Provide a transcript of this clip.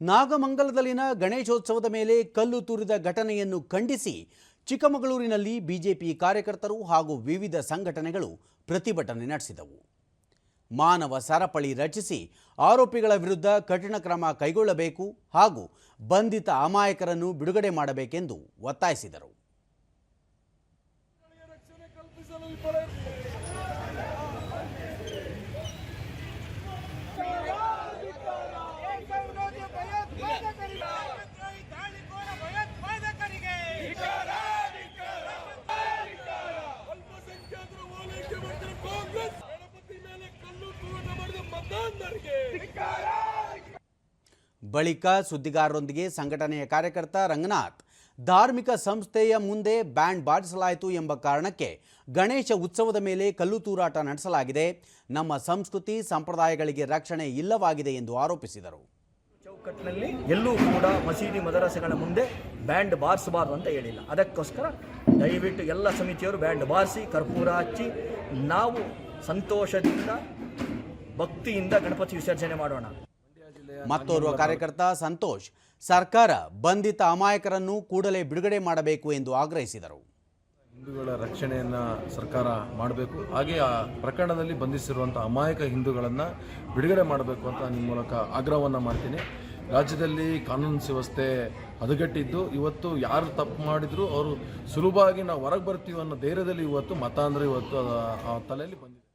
ನಾಗಮಂಗಲದಲ್ಲಿನ ಗಣೇಶೋತ್ಸವದ ಮೇಲೆ ಕಲ್ಲು ತೂರಿದ ಘಟನೆಯನ್ನು ಖಂಡಿಸಿ ಚಿಕ್ಕಮಗಳೂರಿನಲ್ಲಿ ಬಿಜೆಪಿ ಕಾರ್ಯಕರ್ತರು ಹಾಗೂ ವಿವಿಧ ಸಂಘಟನೆಗಳು ಪ್ರತಿಭಟನೆ ನಡೆಸಿದವು. ಮಾನವ ಸರಪಳಿ ರಚಿಸಿ ಆರೋಪಿಗಳ ವಿರುದ್ಧ ಕಠಿಣ ಕ್ರಮ ಕೈಗೊಳ್ಳಬೇಕು ಹಾಗೂ ಬಂಧಿತ ಅಮಾಯಕರನ್ನು ಬಿಡುಗಡೆ ಮಾಡಬೇಕೆಂದು ಒತ್ತಾಯಿಸಿದರು. ಬಳಿಕ ಸುದ್ದಿಗಾರರೊಂದಿಗೆ ಸಂಘಟನೆಯ ಕಾರ್ಯಕರ್ತ ರಂಗನಾಥ್, ಧಾರ್ಮಿಕ ಸಂಸ್ಥೆಯ ಮುಂದೆ ಬ್ಯಾಂಡ್ ಬಾರಿಸಲಾಯಿತು ಎಂಬ ಕಾರಣಕ್ಕೆ ಗಣೇಶ ಉತ್ಸವದ ಮೇಲೆ ಕಲ್ಲು ತೂರಾಟ ನಡೆಸಲಾಗಿದೆ. ನಮ್ಮ ಸಂಸ್ಕೃತಿ ಸಂಪ್ರದಾಯಗಳಿಗೆ ರಕ್ಷಣೆ ಇಲ್ಲವಾಗಿದೆ ಎಂದು ಆರೋಪಿಸಿದರು. ಚೌಕಟ್ಟಿನಲ್ಲಿ ಎಲ್ಲೂ ಕೂಡ ಮಸೀದಿ ಮದರಸೆಗಳ ಮುಂದೆ ಬ್ಯಾಂಡ್ ಬಾರಿಸಬಾರ್ದು ಅಂತ ಹೇಳಿಲ್ಲ. ಅದಕ್ಕೋಸ್ಕರ ದಯವಿಟ್ಟು ಎಲ್ಲ ಸಮಿತಿಯವರು ಬ್ಯಾಂಡ್ ಬಾರಿಸಿ ಕರ್ಪೂರ ಹಚ್ಚಿ ನಾವು ಸಂತೋಷದಿಂದ ಭಕ್ತಿಯಿಂದ ಗಣಪತಿ ವಿಸರ್ಜನೆ ಮಾಡೋಣ. ಮತ್ತೋರ್ವ ಕಾರ್ಯಕರ್ತ ಸಂತೋಷ್ ಸರ್ಕಾರ ಬಂಧಿತ ಅಮಾಯಕರನ್ನು ಕೂಡಲೇ ಬಿಡುಗಡೆ ಮಾಡಬೇಕು ಎಂದು ಆಗ್ರಹಿಸಿದರು. ಹಿಂದೂಗಳ ರಕ್ಷಣೆಯನ್ನು ಸರ್ಕಾರ ಮಾಡಬೇಕು. ಹಾಗೆ ಆ ಪ್ರಕರಣದಲ್ಲಿ ಬಂಧಿಸಿರುವಂಥ ಅಮಾಯಕ ಹಿಂದೂಗಳನ್ನು ಬಿಡುಗಡೆ ಮಾಡಬೇಕು ಅಂತ ನಿಮ್ಮ ಮೂಲಕ ಆಗ್ರಹವನ್ನು ಮಾಡ್ತೀನಿ. ರಾಜ್ಯದಲ್ಲಿ ಕಾನೂನು ವ್ಯವಸ್ಥೆ ಹದಗೆಟ್ಟಿದ್ದು ಇವತ್ತು ಯಾರು ತಪ್ಪು ಮಾಡಿದ್ರು ಅವರು ಸುಲಭವಾಗಿ ನಾವು ಹೊರಗೆ ಬರ್ತೀವಿ ಅನ್ನೋ ಧೈರ್ಯದಲ್ಲಿ ಇವತ್ತು ಮತ ಅಂದರೆ ಇವತ್ತು ಆ- ಆ ತಲೆಯಲ್ಲಿ ಬಂದಿದೆ.